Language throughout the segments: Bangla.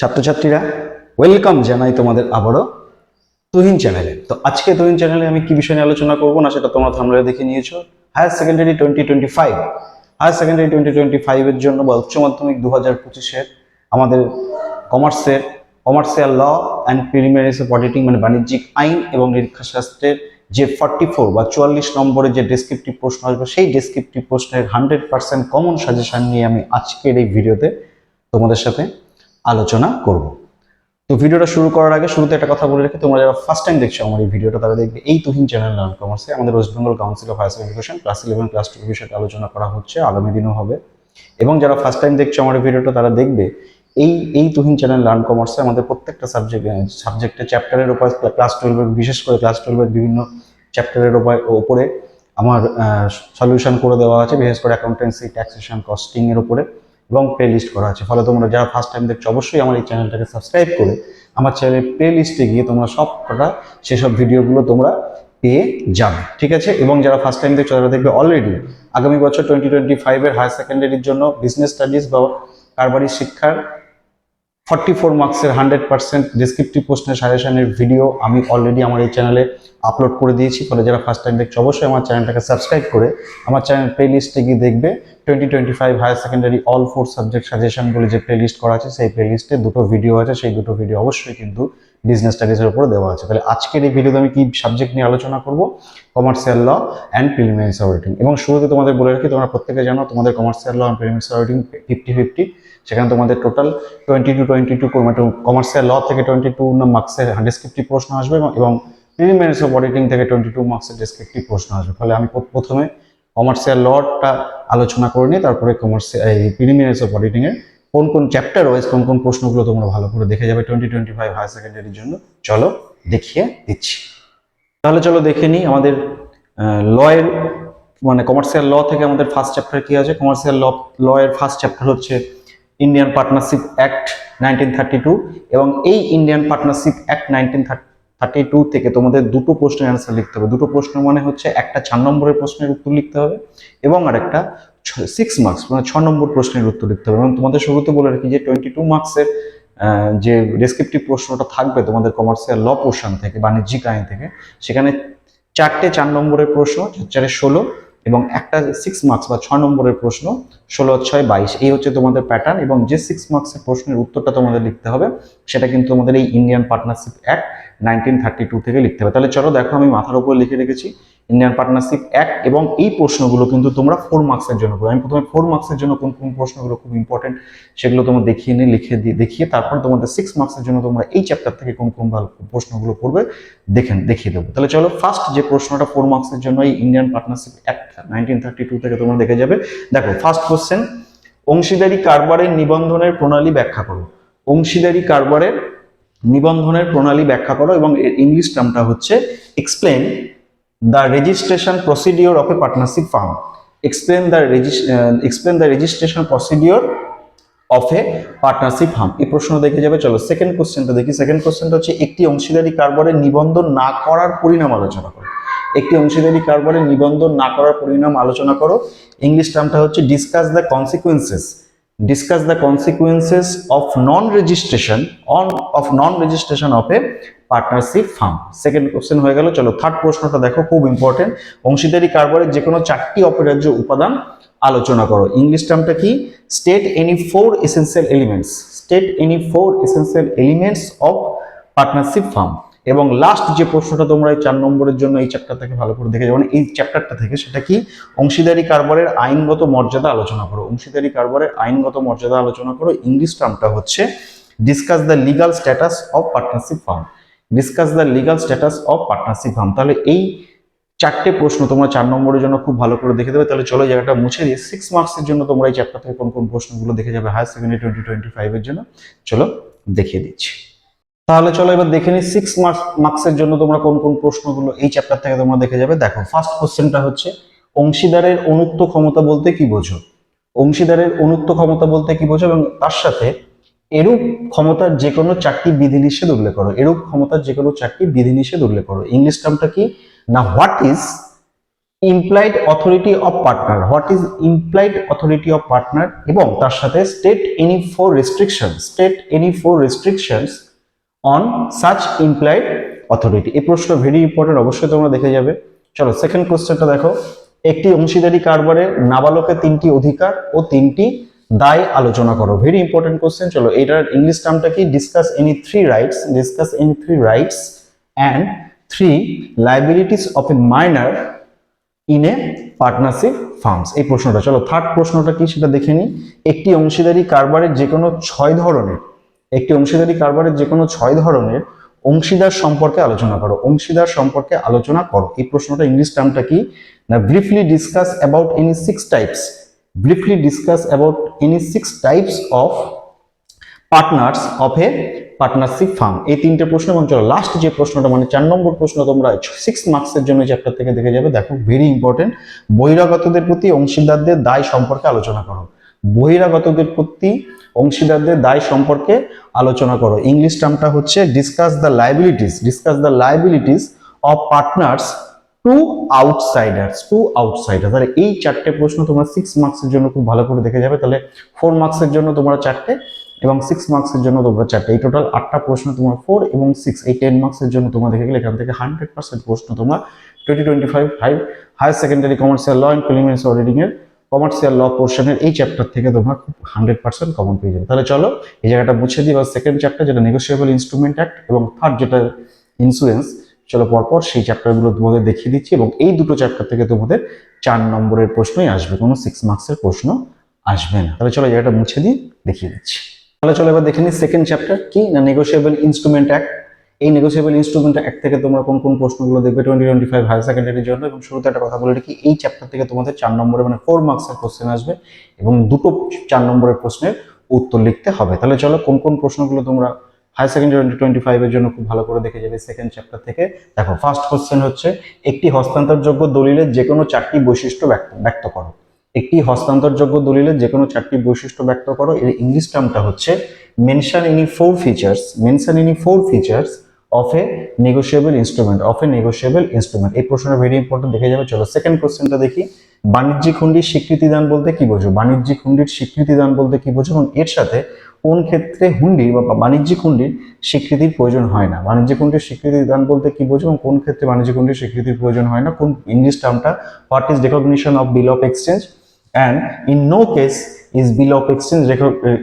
ছাত্রছাত্রীরা ওয়েলকাম জানাই তোমাদের আবারও তুহিন চ্যানেলে তো আজকে তুহিন চ্যানেলে আমি কি বিষয় নিয়ে আলোচনা করব না সেটা তোমরা থামলে দেখে নিয়েছো। Higher secondary twenty twenty five higher secondary twenty twenty ফাইভের জন্য বা উচ্চ মাধ্যমিক দু হাজার পঁচিশের আমাদের কমার্সের commercial law and preliminaries of auditing মানে বাণিজ্যিক আইন এবং নিরীক্ষাশাস্ত্রের যে ফর্টি ফোর বা চুয়াল্লিশ নম্বরের যে ডেসক্রিপটিভ প্রশ্ন আসবে, সেই ডেসক্রিপটিভ প্রশ্নের হান্ড্রেড পার্সেন্ট কমন সাজেশন নিয়ে আমি আজকের এই ভিডিওতে তোমাদের সাথে আলোচনা করব। তো ভিডিওটা শুরু করার আগে শুরুতে একটা কথা বলে রেখে তোমরা যারা ফার্স্ট টাইম দেখছ আমার এই ভিডিওটা, তারা দেখবে এই তুহিন চ্যানেল লার্ন কমার্সে আমাদের West Bengal council of higher education class eleven class two বিষয়টা আলোচনা করা হচ্ছে, আগামী দিনও হবে। এবং যারা ফার্স্ট টাইম দেখছ আমার এই ভিডিওটা, তারা দেখবে এই এই তুহিন চ্যানেল লার্ন কমার্সে আমাদের প্রত্যেকটা সাবজেক্ট সাবজেক্টে চ্যাপ্টারের উপর ক্লাস টুয়েলভের বিশেষ করে ক্লাস টুয়েলভের বিভিন্ন চ্যাপ্টারের উপরে আমার সলিউশন করে দেওয়া আছে, বিশেষ করে অ্যাকাউন্টেন্সি ট্যাক্সেশন কস্টিংয়ের উপরে। এবং প্লে লিস্ট করা আছে। ফলে তোমরা যারা ফার্স্ট টাইম দেখছ, অবশ্যই আমার এই চ্যানেলটাকে সাবস্ক্রাইব করে আমার চ্যানেলের প্লে লিস্টে গিয়ে তোমরা সব কটা সেসব ভিডিওগুলো তোমরা পেয়ে যাবে। ঠিক আছে? এবং যারা ফার্স্ট টাইম দেখছ, তারা দেখবে অলরেডি আগামী বছর টোয়েন্টি টোয়েন্টি ফাইভের হায়ার সেকেন্ডারির জন্য বিজনেস স্টাডিজ বা কারবারি শিক্ষার ফর্টি ফোর মার্কসের হান্ড্রেড পার্সেন্ট ডিসক্রিপটিভ প্রশ্নের সাজেশনের ভিডিও আমি অলরেডি আমার এই চ্যানেলে আপলোড করে দিয়েছি। ফলে যারা ফার্স্ট টাইম দেখছে, অবশ্যই আমার চ্যানেলটাকে সাবস্ক্রাইব করে আমার চ্যানেল প্লে লিস্টে গিয়ে দেখবে। Twenty twenty five higher secondary all four subject suggestion বলে যে প্লে লিস্ট করা আছে, সেই প্লে লিস্টে দুটো ভিডিও আছে। সেই দুটো ভিডিও অবশ্যই কিন্তু বিজনেস স্টাডিজের উপরে দেওয়া আছে। তাহলে আজকের এই ভিডিওতে আমি কি সাবজেক্ট নিয়ে আলোচনা করব? Commercial law and preliminary auditing এবং শুরুতে তোমাদের বলে রাখি, তোমরা প্রত্যেকে জানো, তোমাদের commercial law and preliminary auditing fifty fifty সেখানে তোমাদের total twenty two twenty two commercial law থেকে টোয়েন্টি টু মার্কসের ডেসক্রিপটিভ প্রশ্ন আসবে এবং- এবং অফ অডিটিং থেকে টোয়েন্টি টু মার্কসের ডেসক্রিপটিভ প্রশ্ন আসবে। ফলে আমি প্রথমে কমার্শিয়াল লটা আলোচনা করে নিই, তারপরে কমার্শিয়াল এই প্রিলিমিনারিস অফ অডিটিং এর কোন কোন চ্যাপ্টার ওয়াইজ কোন কোন প্রশ্নগুলো তোমরা ভালো করে দেখে যাবে টোয়েন্টি টোয়েন্টি ফাইভ হায়ার সেকেন্ডারির জন্য। চলো দেখিয়ে দিচ্ছি। তাহলে চলো দেখে নিই আমাদের লয়ের মানে কমার্শিয়াল ল থেকে আমাদের ফার্স্ট চ্যাপ্টার কি আছে? কমার্শিয়াল ল ল এর ফার্স্ট চ্যাপ্টার হচ্ছে Indian partnership act nineteen thirty two এবং এই Indian partnership act nineteen thirty two থেকে তোমাদের দুটো প্রশ্নের অ্যান্সার লিখতে হবে। দুটো প্রশ্ন মানে হচ্ছে একটা চার নম্বরের প্রশ্নের উত্তর লিখতে হবে এবং আরেকটা সিক্স মার্কস মানে ছ নম্বর প্রশ্নের উত্তর লিখতে হবে। এবং তোমাদের শুরুতে বলে রাখি যে টোয়েন্টি টু মার্কসের যে ডেসক্রিপটিভ প্রশ্নটা থাকবে তোমাদের কমার্শিয়াল ল পোর্শন থেকে, বাণিজ্যিক আইন থেকে, সেখানে চারটে চার নম্বরের প্রশ্ন চারে ষোলো এবং একটা সিক্স মার্কস বা ছয় নম্বরের প্রশ্ন, ষোলো, ছয়, বাইশ, এই হচ্ছে তোমাদের প্যাটার্ন এবং যে সিক্স মার্কসের প্রশ্নের উত্তরটা তোমাদের লিখতে হবে, সেটা কিন্তু তোমাদের এই Indian partnership act nineteen thirty two থেকে লিখতে হবে। তাহলে চলো দেখো আমি মাথার উপর লিখে রেখেছি ইন্ডিয়ান পার্টনারশিপ অ্যাক্ট এবং এই প্রশ্নগুলো কিন্তু তোমরা ফোর মার্কসের জন্য করবে আমি প্রথমে ফোর মার্কসের জন্য কোন কোন প্রশ্নগুলো খুব ইম্পর্টেন্ট সেগুলো তোমরা দেখিয়ে নিয়ে লিখে দিয়ে, দেখিয়ে তারপর তোমাদের সিক্স মার্কসের জন্য তোমরা এই চ্যাপ্টার থেকে কোন কোন ভালো প্রশ্নগুলো করবে দেখেন দেখিয়ে দেবো। তাহলে চলো ফার্স্ট যে প্রশ্নটা ফোর মার্কসের জন্য এই Indian partnership act nineteen thirty two থেকে তোমরা দেখে যাবে। দেখো ফার্স্ট কোশ্চেন অংশীদারি কারবারের নিবন্ধনের প্রণালী ব্যাখ্যা করো। অংশীদারি কারবারের নিবন্ধনের প্রণালী ব্যাখ্যা করো এবং ইংলিশ টার্মটা হচ্ছে explain the registration procedure of a partnership firm explain the explain the registration procedure of a partnership firm এই প্রশ্ন দেখে যাবে। চলো সেকেন্ড কোশ্চেনটা দেখি। সেকেন্ড কোশ্চেনটা হচ্ছে, একটি অংশীদারি কারবারের নিবন্ধন না করার পরিণাম আলোচনা করো। একটি অংশীদারি কারবারের নিবন্ধন না করার পরিণাম আলোচনা করো। ইংলিশ টার্মটা হচ্ছে discuss the consequences discuss the consequences of non registration on of non registration of a partnership firm second question হয়ে গেল, চলো থার্ড প্রশ্নটা দেখো, খুব ইম্পর্টেন্ট অংশীদারি কারবারের যে কোনো চারটি অপরিহার্য উপাদান আলোচনা করো। ইংলিশ টার্মটা কি? State any four essential elements state any four essential elements of partnership firm এবং লাস্ট যে প্রশ্নটা তোমরা এই চার নম্বরের জন্য এই চ্যাপ্টার থেকে ভালো করে দেখে যাব মানে এই চ্যাপ্টারটা থেকে সেটা কি? অংশীদারি কারবারের আইনগত মর্যাদা আলোচনা করো। অংশীদারি কারবারের আইনগত মর্যাদা আলোচনা করো। ইংলিশ টার্মটা হচ্ছে discuss the legal status of partnership firm discuss the legal status of partnership firm তাহলে এই চারটে প্রশ্ন তোমরা চার নম্বরের জন্য খুব ভালো করে দেখে দেবে। তাহলে চলো জায়গাটা মুছে দিয়ে সিক্স মার্কসের জন্য তোমরা এই চ্যাপ্টার থেকে কোন কোন প্রশ্নগুলো দেখে যাবে। হায়ার সেকেন্ডারি টোয়েন্টি টোয়েন্টি ফাইভের জন্য। চলো দেখিয়ে দিচ্ছি। তাহলে চলো এবার দেখে নিই সিক্স মার্কস মার্কসের জন্য তোমরা কোন কোন প্রশ্নগুলো এই চ্যাপ্টার থেকে তোমরা দেখে যাবে। দেখো ফার্স্ট কোশ্চেনটা হচ্ছে, অংশীদারের অনুক্ত ক্ষমতা বলতে কি বোঝো? অংশীদারের অনুক্ত ক্ষমতা বলতে কি বোঝো? এবং তার সাথে এরূপ ক্ষমতার যে কোনো চারটি বিধিনিষেধ উল্লেখ করো। এরূপ ক্ষমতার যে কোনো চারটি বিধিনিষেধ উল্লেখ করো। ইংলিশ টার্মটা কি? না what is implied authority of partner what is implied authority of partner এবং তার সাথে state any four restriction state any four restrictions on such implied authority এই প্রশ্ন ভেরি ইম্পর্টেন্ট অবশ্যই তোমরা দেখে যাবে। চলো সেকেন্ড কোশ্চেনটা দেখো। একটি অংশীদারি কারবারে নাবালকের তিনটি অধিকার ও তিনটি দায় আলোচনা করো। ভেরি ইম্পর্টেন্ট কোশ্চেন চলো এটার ইংলিশ টার্মটা কি? Discuss any three rights discuss any three rights and three liabilities of a minor in a partnership firms এই প্রশ্নটা, চলো থার্ড প্রশ্নটা কি সেটা দেখে নিই। একটি অংশীদারি কারবারের যে কোনো ছয় ধরনের, একটি অংশীদারি কারবারের যে কোনো ছয় ধরনের অংশীদার সম্পর্কে আলোচনা করো। অংশীদার সম্পর্কে আলোচনা করো। এই প্রশ্নটা ইংলিশ টার্মটা কি? না briefly discuss about any six types briefly discuss about any six types of partners of a partnership firm এই তিনটে প্রশ্ন এবং চলো লাস্ট যে প্রশ্নটা মানে চার নম্বর প্রশ্ন তোমরা সিক্স মার্কসের জন্য চ্যাপ্টার থেকে দেখে যাবে, দেখো ভেরি ইম্পর্টেন্ট বহিরাগতদের প্রতি অংশীদারদের দায় সম্পর্কে আলোচনা করো। বহিরাগতদের প্রতি অংশীদারদের দায় সম্পর্কে আলোচনা করো। ইংলিশ টার্মটা হচ্ছে discuss the liabilities discuss the liabilities of partners to outsiders to outsider তাহলে এই চারটে প্রশ্ন তোমার সিক্স মার্কসের জন্য খুব ভালো করে দেখে যাবে। তাহলে ফোর মার্কসের জন্য তোমরা চারটে এবং সিক্স মার্কসের জন্য তোমরা চারটে। এই টোটাল আটটা প্রশ্ন তোমার ফোর এবং সিক্স এই টেন মার্কসের জন্য তোমরা দেখে গেলে এখান থেকে হান্ড্রেড পার্সেন্ট প্রশ্ন তোমরা twenty twenty five five higher secondary commercial law and preliminary এর কমার্শিয়াল ল পোর্শনের এই চ্যাপ্টার থেকে তোমরা খুব হান্ড্রেড পার্সেন্ট কমন পেয়ে যাবে। তাহলে চলো এই জায়গাটা মুছে দিই। বা সেকেন্ড চ্যাপ্টার যেটা নেগোসিয়েবল ইনস্ট্রুমেন্ট অ্যাক্ট এবং থার্ড যেটা ইন্স্যুরেন্স চলো পরপর সেই চ্যাপ্টারগুলো তোমাদের দেখিয়ে দিচ্ছি এবং এই দুটো চ্যাপ্টার থেকে তোমাদের চার নম্বরের প্রশ্নই আসবে, কোনো সিক্স মার্কসের প্রশ্ন আসবে না। তাহলে চলো জায়গাটা মুছে দিই দেখিয়ে দিচ্ছি। তাহলে চলো এবার দেখে নিই সেকেন্ড চ্যাপ্টার কি না নেগোসিয়েবল ইনস্ট্রুমেন্ট অ্যাক্ট এই নেগোসিয়েবল ইনস্ট্রুমেন্ট অ্যাক্ট থেকে তোমরা কোন কোন প্রশ্নগুলো দেখবে? টোয়েন্টি টোয়েন্টি ফাইভ হায়ার সেকেন্ডারির জন্য এবং শুরুতে একটা কথা বলে রাখি, এই চ্যাপ্টার থেকে তোমাদের চার নম্বরে মানে ফোর মার্কসের কোশ্চেন আসবে এবং দুটো চার নম্বরের প্রশ্নের উত্তর লিখতে হবে। তাহলে চলো কোন কোন প্রশ্নগুলো তোমরা হায়ার সেকেন্ডারি টোয়েন্টি ফাইভের জন্য খুব ভালো করে দেখে যাবে সেকেন্ড চ্যাপ্টার থেকে। দেখো ফার্স্ট কোশ্চেন হচ্ছে, একটি হস্তান্তরযোগ্য দলিলের যে কোনো চারটি বৈশিষ্ট্য ব্যক্ত ব্যক্ত করো। একটি হস্তান্তরযোগ্য দলিলের যে কোনো চারটি বৈশিষ্ট্য ব্যক্ত করো। এর ইংলিশ টার্মটা হচ্ছে mention any four features mention any four features of a negotiable instrument of a negotiable instrument এই প্রশ্নটা ভেরি ইম্পর্টেন্ট দেখে যাবে। চলো সেকেন্ড কোশ্চেনটা দেখি। বাণিজ্যিক হুন্ডির স্বীকৃতি দান বলতে কি বোঝো? বাণিজ্যিক হুন্ডির স্বীকৃতি দান বলতে কি বোঝো? এবং এর সাথে কোন ক্ষেত্রে হুন্ডির বা বাণিজ্যিক হুন্ডির স্বীকৃতির প্রয়োজন হয় না? বাণিজ্যিক হুন্ডির স্বীকৃতি দান বলতে কি বোঝো এবং কোন ক্ষেত্রে বাণিজ্যিক হুন্ডির স্বীকৃতির প্রয়োজন হয় না? কোন English টার্মটা what is recognition of bill of exchange and in no case is bill of exchange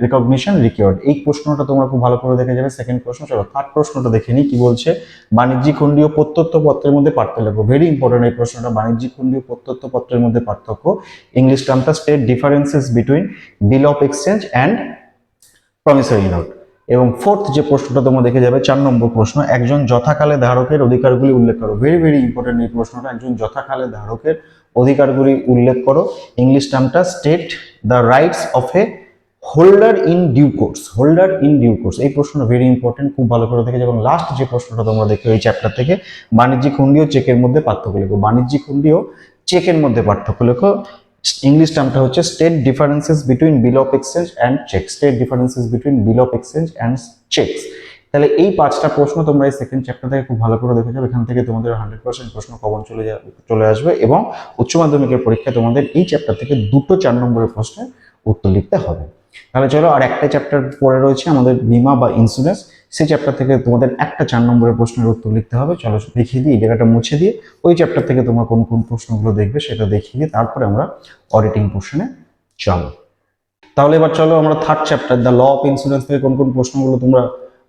recognition required এই প্রশ্নটা তোমরা খুব ভালো করে দেখে যাবে। সেকেন্ড প্রশ্ন, চলো থার্ড প্রশ্নটা দেখে নিই, কি বলছে? বাণিজ্যিক হুন্ডি ও প্রত্যত্ত পত্রের মধ্যে পার্থক্য। ভেরি ইম্পর্টেন্ট এই প্রশ্নটা। বাণিজ্যিক হুন্ডি ও প্রত্যত্ত পত্রের মধ্যে পার্থক্য। English টার্মটা state differences between bill of exchange and promissory note এবং ফোর্থ যে প্রশ্নটা তোমরা দেখে যাবে, চার নম্বর প্রশ্ন, একজন যথাকালে ধারকের অধিকারগুলি উল্লেখ করো। ভেরি ভেরি ইম্পর্টেন্ট এই প্রশ্নটা, একজন যথাকালে ধারকের অধিকারগুলি উল্লেখ করো। English টার্মটা state the rights of a holder in due course holder in due course এই প্রশ্নটা ভেরি ইম্পর্টেন্ট খুব ভালো করে দেখে এবং লাস্ট যে প্রশ্নটা তোমরা দেখে ওই চ্যাপ্টার থেকে, বাণিজ্যিক হুন্ডি ও চেকের মধ্যে পার্থক্য লেখো। বাণিজ্যিক হুন্ডি ও চেকের মধ্যে পার্থক্য লেখো। ইংলিশ টার্মটা হচ্ছে state differences between bill of exchange and cheque state differences between bill of exchange and cheques তাহলে এই পাঁচটা প্রশ্ন তোমরা এই সেকেন্ড চ্যাপ্টার থেকে খুব ভালো করে দেখে যাবে। এখান থেকে তোমাদের হান্ড্রেড পার্সেন্ট প্রশ্ন কমন চলে যা, চলে আসবে এবং উচ্চ মাধ্যমিকের পরীক্ষায় তোমাদের এই চ্যাপ্টার থেকে দুটো চার নম্বরের প্রশ্নের উত্তর লিখতে হবে। তাহলে চলো আর একটা চ্যাপ্টার পরে রয়েছে আমাদের বিমা বা ইন্স্যুরেন্স সেই চ্যাপ্টার থেকে তোমাদের একটা চার নম্বরের প্রশ্নের উত্তর লিখতে হবে। চলো দেখিয়ে দিই জায়গাটা মুছে দিয়ে ওই চ্যাপ্টার থেকে তোমরা কোন কোন প্রশ্নগুলো দেখবে সেটা দেখিয়ে দিয়ে তারপরে আমরা অডিটিং পোর্শনে চলো তাহলে এবার চলো আমরা third chapter the law of insurance থেকে কোন কোন প্রশ্নগুলো তোমরা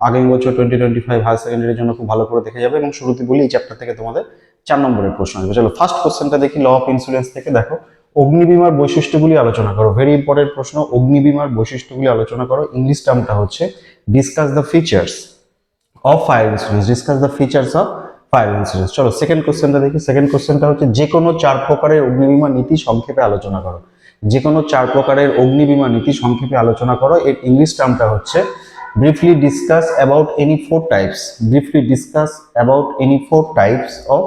আগামী বছর টোয়েন্টি টোয়েন্টি ফাইভ হায়ার সেকেন্ডারির জন্য খুব ভালো করে দেখে যাবে এবং শুরুতে বলি এই চ্যাপ্টার থেকে তোমাদের চার নম্বরের প্রশ্ন আসবে। চলো ফার্স্ট কোশ্চেনটা দেখি ল অফ ইন্স্যুরেন্স থেকে। দেখো, অগ্নিবীমার বৈশিষ্ট্যগুলি আলোচনা করো। ভেরি ইম্পর্টেন্ট প্রশ্ন, অগ্নিবীমার বৈশিষ্ট্যগুলি আলোচনা করো। ইংলিশ টার্মটা হচ্ছে discuss the features of fire insurance discuss the features of fire insurance চলো সেকেন্ড কোশ্চেনটা দেখি। সেকেন্ড কোশ্চেনটা হচ্ছে যে কোনো চার প্রকারের অগ্নিবীমা নীতি সংক্ষেপে আলোচনা করো। যে কোনো চার প্রকারের অগ্নিবীমা নীতি সংক্ষেপে আলোচনা করো। এর ইংলিশ টার্মটা হচ্ছে briefly discuss about any four types briefly discuss about any four types of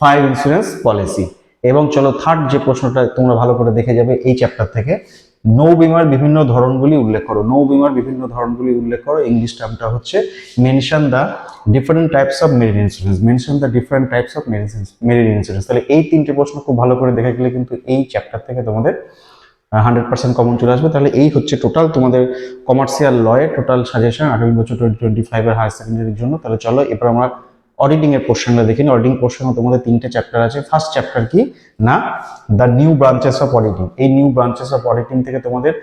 fire insurance policy এবং চলো থার্ড যে প্রশ্নটা তোমরা ভালো করে দেখে যাবে এই চ্যাপ্টার থেকে। নৌ বিমার বিভিন্ন ধরনগুলি উল্লেখ করো। নৌ বিমার বিভিন্ন ধরনগুলি উল্লেখ করো। ইংলিশ টার্মটা হচ্ছে mention the different types of marine insurance mention the different types of marine insurance তাহলে এই তিনটে প্রশ্ন খুব ভালো করে দেখে গেলে কিন্তু এই চ্যাপ্টার থেকে তোমাদের হান্ড্রেড পার্সেন্ট কমন চলে আসবে। তাহলে এই হচ্ছে টোটাল তোমাদের কমার্শিয়াল লয়ের টোটাল সাজেশন আগামী বছর টোয়েন্টি টোয়েন্টি ফাইভের হায়ার সেকেন্ডারির জন্য। তাহলে চলো, এবার আমরা অডিটিং এর পোর্শনটা দেখি অডিটিং পোর্শনে তোমাদের তিনটে চ্যাপ্টার আছে। ফার্স্ট চ্যাপ্টার কি? না the new branches of auditing এই নিউ ব্রাঞ্চেস অফ অডিটিং থেকে তোমাদের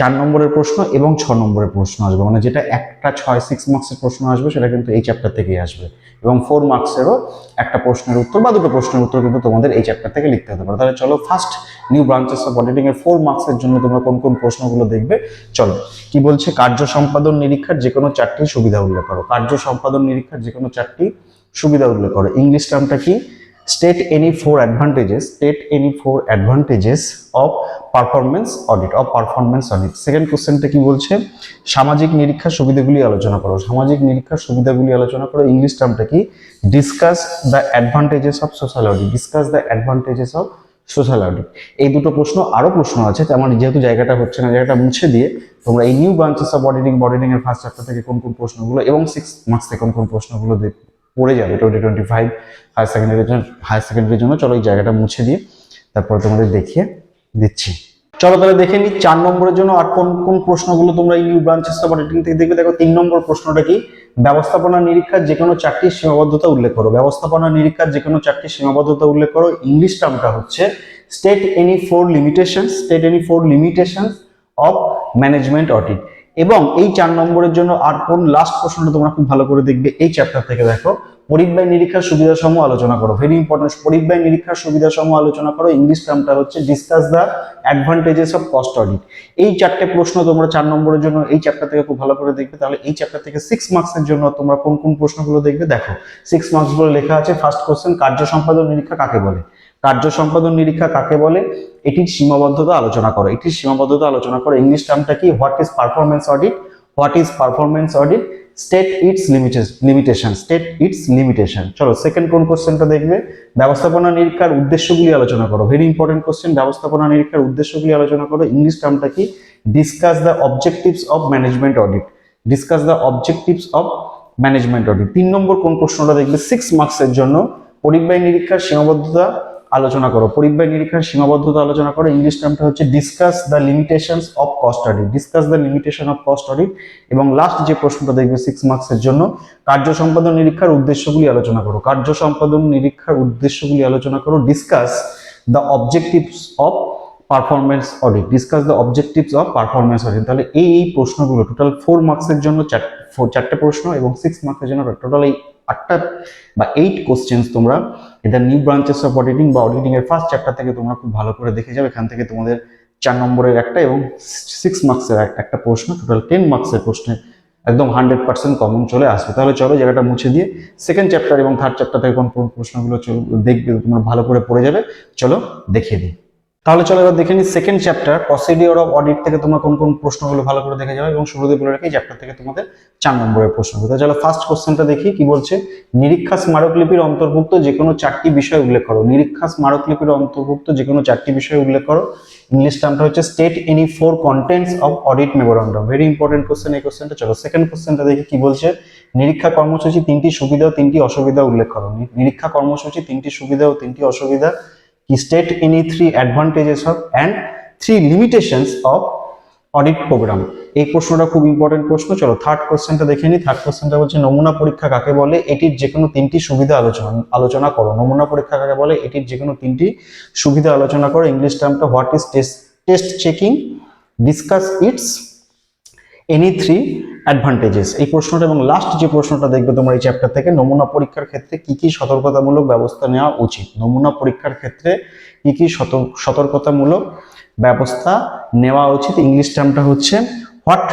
চার নম্বরের প্রশ্ন এবং ছ নম্বরের প্রশ্ন আসবে। মানে যেটা একটা ছয় সিক্স মার্কসের প্রশ্ন আসবে, সেটা কিন্তু এই চ্যাপ্টার থেকেই আসবে। এবং ফোর মার্কসেরও একটা প্রশ্নের উত্তর বা দুটো প্রশ্নের উত্তর কিন্তু তোমাদের এই চ্যাপ্টার থেকে লিখতে হতে পারে। তাহলে চলো first new branches of auditing এর ফোর মার্কসের জন্য তোমরা কোন কোন প্রশ্নগুলো দেখবে? চলো, কি বলছে? কার্য সম্পাদন নিরীক্ষার যে কোনো চারটি সুবিধা উল্লেখ করো। কার্য সম্পাদন নিরীক্ষার যে কোনো চারটি সুবিধা উল্লেখ করো। ইংলিশ টার্মটা কি? State any four advantages state any four advantages of performance audit of performance audit second কোশ্চেনটা কি বলছে? সামাজিক নিরীক্ষার সুবিধাগুলি আলোচনা করো। সামাজিক নিরীক্ষার সুবিধাগুলি আলোচনা করো ইংলিশ টার্মটা কি? Discuss the advantages of social audit discuss the advantages of social audit এই দুটো প্রশ্ন আরও প্রশ্ন আছে আমার যেহেতু জায়গাটা হচ্ছে না, জায়গাটা মুছে দিয়ে তোমরা এই new branches of auditing auditing এর ফার্স্ট চ্যাপ্টার থেকে কোন কোন প্রশ্নগুলো এবং সিক্স মার্কস থেকে কোন কোন প্রশ্নগুলো পড়ে যাবে টোয়েন্টি টোয়েন্টি ফাইভ হায়ার সেকেন্ডারির জন্য হায়ার সেকেন্ডারির জন্য চলো এই জায়গাটা মুছে দিয়ে তারপরে তোমাদের দেখিয়ে দিচ্ছি। চলো তাহলে দেখে নিই চার নম্বরের জন্য আর কোন কোন প্রশ্নগুলো তোমরা ব্রাঞ্চেস অফ অডিটিং থেকে দেখবে। দেখো তিন নম্বর প্রশ্নটা কি? ব্যবস্থাপনা নিরীক্ষার যে কোনো চারটি সীমাবদ্ধতা উল্লেখ করো। ব্যবস্থাপনা নিরীক্ষার যে কোনো চারটি সীমাবদ্ধতা উল্লেখ করো। ইংলিশ টার্মটা হচ্ছে state any four limitation state any four limitation of management audit এবং এই চার নম্বরের জন্য আর কোন লাস্ট প্রশ্নটা তোমরা খুব ভালো করে দেখবে এই চ্যাপ্টার থেকে, দেখো। পরিব্যয় নিরীক্ষার সুবিধা সমূহ আলোচনা করো। ভেরি ইম্পর্টেন্ট পরিব্যয় নিরীক্ষার সুবিধা সমূহ আলোচনা করো। ইংলিশ টার্মটা হচ্ছে discuss the advantages of cost audit এই চারটে প্রশ্ন তোমরা চার নম্বরের জন্য এই চ্যাপ্টার থেকে খুব ভালো করে দেখবে। তাহলে এই চ্যাপ্টার থেকে সিক্স মার্কসের জন্য তোমরা কোন কোন প্রশ্নগুলো দেখবে? দেখো। সিক্স মার্কস বলে লেখা আছে ফার্স্ট কোশ্চেন কার্য সম্পাদন, নিরীক্ষা কাকে বলে? কার্য সম্পাদন নিরীক্ষা কাকে বলে? এটির সীমাবদ্ধতা আলোচনা করো। এটির সীমাবদ্ধতা আলোচনা করো। ইংলিশ টার্মটা কি? What is performance audit what is performance audit state its limitation state its limitation চলো সেকেন্ড কোন কোশ্চেনটা দেখবে? ব্যবস্থাপনা নিরীক্ষার উদ্দেশ্যগুলি আলোচনা করো। ভেরি ইম্পর্টেন্ট কোশ্চেন ব্যবস্থাপনা নিরীক্ষার উদ্দেশ্যগুলি আলোচনা করো। ইংলিশ টার্মটা কি? Discuss the objectives of management audit discuss the objectives of management audit তিন নম্বর কোন প্রশ্নটা দেখবে? সিক্স মার্কসের জন্য পরিব্যয় নিরীক্ষার সীমাবদ্ধতা আলোচনা করো। পরিব্যয় নিরীক্ষার সীমাবদ্ধতা আলোচনা করো। ইংলিশ টার্মটা হচ্ছে discuss the limitations of cost audit discuss the limitation of cost audit এবং লাস্ট যে প্রশ্নটা দেখবে সিক্স মার্কসের জন্য, কার্য সম্পাদন নিরীক্ষার উদ্দেশ্যগুলি আলোচনা করো। কার্য সম্পাদন নিরীক্ষার উদ্দেশ্যগুলি আলোচনা করো। Discuss the objectives of performance audit discuss the objectives of performance audit তাহলে এই এই প্রশ্নগুলো টোটাল ফোর মার্কসের জন্য চারটে প্রশ্ন এবং সিক্স মার্কসের জন্য টোটাল এই আটটা বা এইট কোশ্চেন্স তোমরা এটা নিউ ব্রাঞ্চেস অফ অডিটিং বা অডিটিং এর ফার্স্ট চ্যাপ্টার থেকে তোমরা খুব ভালো করে দেখে যাবে এখান থেকে তোমাদের চার নম্বরের একটা এবং সিক্স মার্কসের একটা প্রশ্ন টোটাল টেন মার্কসের প্রশ্নে একদম হান্ড্রেড পার্সেন্ট কমন চলে আসবে। তাহলে চলো জায়গাটা মুছে দিয়ে সেকেন্ড চ্যাপ্টার এবং থার্ড চ্যাপ্টার থেকে কোন প্রশ্নগুলো দেখবে, তোমরা ভালো করে পড়ে যাবে। চলো দেখিয়ে দিই। তাহলে চলো এবার দেখে নিই second chapter procedure of audit থেকে তোমরা কোন কোন প্রশ্নগুলো ভালো করে দেখে যাবে এবং শুরুতে বলে রাখি চ্যাপ্টার থেকে তোমাদের চার নম্বরের প্রশ্নগুলো চলো ফার্স্ট কোশ্চেনটা দেখি, কি বলছে? নিরীক্ষা স্মারকলিপির অন্তর্ভুক্ত যে কোনো চারটি বিষয় উল্লেখ করো। নিরীক্ষা স্মারকলিপির অন্তর্ভুক্ত যে কোনো চারটি বিষয় উল্লেখ করো। ইংলিশ টার্মটা হচ্ছে state any four contents of audit memorandum very important question এই কোশ্চেনটা চলো সেকেন্ড কোশ্চেনটা দেখি, কি বলছে? নিরীক্ষা কর্মসূচি তিনটি সুবিধা ও তিনটি অসুবিধা উল্লেখ করো। নিরীক্ষা কর্মসূচি তিনটি সুবিধা ও তিনটি অসুবিধা কি state any three advantages of and three limitations of audit programme এই প্রশ্নটা খুব ইম্পর্টেন্ট প্রশ্ন। চলো থার্ড কোশ্চেনটা দেখে নিই। থার্ড কোশ্চেনটা বলছে, নমুনা পরীক্ষা কাকে বলে? এটির যে কোনো তিনটি সুবিধা আলোচনা আলোচনা করো। নমুনা পরীক্ষা কাকে বলে? এটির যে কোনো তিনটি সুবিধা আলোচনা করো। English টার্মটা what is test test checking discuss its any three advantages এই প্রশ্নটা এবং লাস্ট যে প্রশ্নটা দেখবে তোমরা এই চ্যাপ্টার থেকে, নমুনা পরীক্ষার ক্ষেত্রে কি কি সতর্কতামূলক ব্যবস্থা নেওয়া উচিত? নমুনা পরীক্ষার ক্ষেত্রে কি কি সতর্কতামূলক ব্যবস্থা নেওয়া উচিত? ইংলিশ টার্মটা হচ্ছে what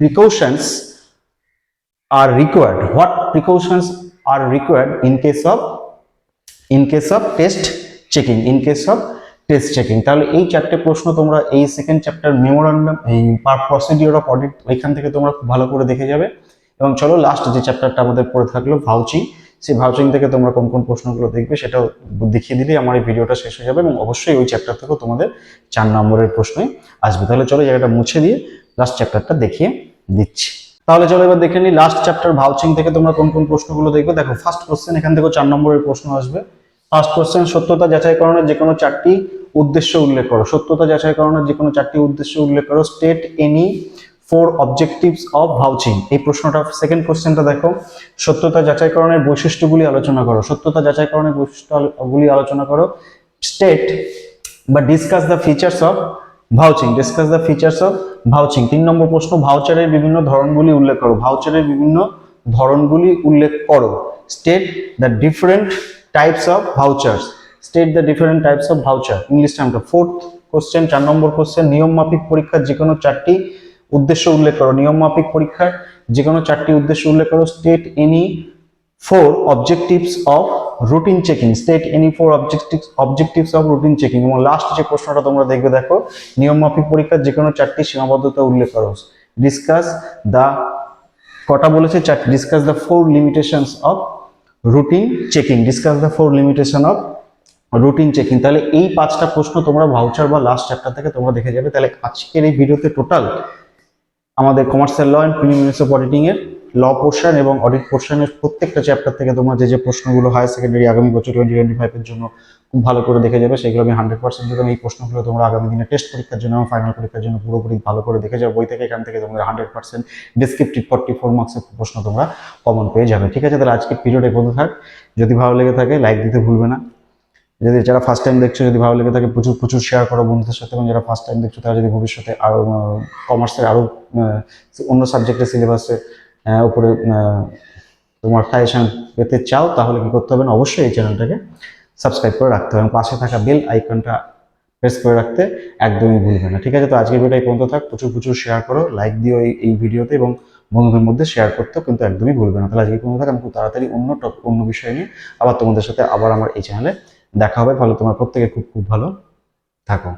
precautions are required what precautions are required in case of in case of test checking in case of test checking তাহলে এই চারটে প্রশ্ন তোমরা এই সেকেন্ড চ্যাপ্টার মেমোরান্ডাম এই পার প্রসিডিওর অফ অডিট এখান থেকে তোমরা খুব ভালো করে দেখে যাবে। এবং চলো লাস্ট যে চ্যাপ্টারটা আমাদের পড়ে থাকল ভাউচিং সেই ভাউচিং থেকে তোমরা কোন কোন প্রশ্নগুলো দেখবে সেটাও দেখিয়ে দিলেই আমার এই ভিডিওটা শেষ হয়ে যাবে এবং অবশ্যই ওই চ্যাপ্টার থেকেও তোমাদের চার নম্বরের প্রশ্নই আসবে। তাহলে চলো জায়গাটা মুছে দিয়ে লাস্ট চ্যাপ্টারটা দেখিয়ে দিচ্ছি। তাহলে চলো এবার দেখে নিই লাস্ট চ্যাপ্টার ভাউচিং থেকে তোমরা কোন কোন প্রশ্নগুলো দেখবে। দেখো ফার্স্ট কোশ্চেন এখান থেকেও চার নম্বরের প্রশ্ন আসবে। ফার্স্ট কোশ্চেন সত্যতা যাচাইকরণের যে কোনো চারটি উদ্দেশ্য উল্লেখ করো। সত্যতা যাচাইকরণের যে কোনো চারটি উদ্দেশ্য উল্লেখ করো। State any four objectives of vouching এই প্রশ্নটা সেকেন্ড কোশ্চেনটা দেখো। সত্যতা যাচাইকরণের বৈশিষ্ট্যগুলি আলোচনা করো। সত্যতা যাচাইকরণের বৈশিষ্ট্যগুলি আলোচনা করো। স্টেট বা discuss the features of vouching discuss the features of vouching তিন নম্বর প্রশ্ন ভাউচারের বিভিন্ন ধরনগুলি উল্লেখ করো। ভাউচারের বিভিন্ন ধরনগুলি উল্লেখ করো। State the different types of vouchers state the different types of voucher English টার্মটা fourth question চার নম্বর কোশ্চেন নিয়ম মাফিক পরীক্ষার যে কোনো চারটি উদ্দেশ্য উল্লেখ করো। নিয়ম মাফিক পরীক্ষার যে কোনো চারটি উদ্দেশ্য উল্লেখ করো। State any four objectives of routine checking state any four objective objectives of routine checking এবং লাস্ট যে প্রশ্নটা তোমরা দেখবে দেখো, নিয়ম মাফিক পরীক্ষার যে কোনো চারটি সীমাবদ্ধতা উল্লেখ করো। ডিসকাস দ্য কটা বলেছে? চারটি। Discuss the four limitations of routine checking discuss the four limitation of routine checking তাহলে এই পাঁচটা প্রশ্ন তোমরা ভাউচার বা লাস্ট চ্যাপ্টার থেকে তোমরা দেখে যাবে। তাহলে আজকের এই ভিডিওতে টোটাল আমাদের commercial law and premium of এর ল পোর্শন এবং অডিট পোর্শনের প্রত্যেকটা চ্যাপ্টার থেকে তোমরা যে যে প্রশ্নগুলো হায়ার সেকেন্ডারি আগামী বছর টোয়েন্টি টোয়েন্টি ফাইভের জন্য খুব ভালো করে দেখে যাবে, সেগুলো আমি হান্ড্রেড পার্সেন্ট দেবো এই প্রশ্নগুলো তোমরা আগামী দিনে টেস্ট পরীক্ষার জন্য এবং ফাইনাল পরীক্ষার জন্য পুরোপুরি ভালো করে দেখে যাবে, বই থেকে এখান থেকে তোমরা hundred percent descriptive forty four মার্কসের প্রশ্ন তোমরা কমন পেয়ে যাবে। ঠিক আছে, তাহলে আজকের পিরিয়ডে বন্ধু থাক। যদি ভালো লেগে থাকে লাইক দিতে ভুলবে না। যদি যারা ফার্স্ট টাইম দেখছ, যদি ভালো লেগে থাকে, প্রচুর প্রচুর শেয়ার করো বন্ধুদের সাথে এবং যারা ফার্স্ট টাইম দেখছ, তারা যদি ভবিষ্যতে আরও কমার্সের আরও অন্য সাবজেক্টের সিলেবাসে উপরে তোমার সাজেশন পেতে চাও, তাহলে কি করতে হবে না? অবশ্যই এই চ্যানেলটাকে সাবস্ক্রাইব করে রাখতে হবে পাশে থাকা বেল আইকনটা প্রেস করে রাখতে একদমই ভুলবে না। ঠিক আছে, তো আজকের ভিডিও পর্যন্ত থাক। প্রচুর প্রচুর শেয়ার করো লাইক দিও এই ভিডিওতে এবং বন্ধুদের মধ্যে শেয়ার করতেও কিন্তু একদমই ভুলবে না। তাহলে আজকে পর্যন্ত থাক, আমি খুব তাড়াতাড়ি অন্য টপ অন্য বিষয় নিয়ে আবার তোমাদের সাথে আবার আমার এই চ্যানেলে দেখা হবে। ফলে তোমার প্রত্যেকে খুব খুব ভালো থাকো।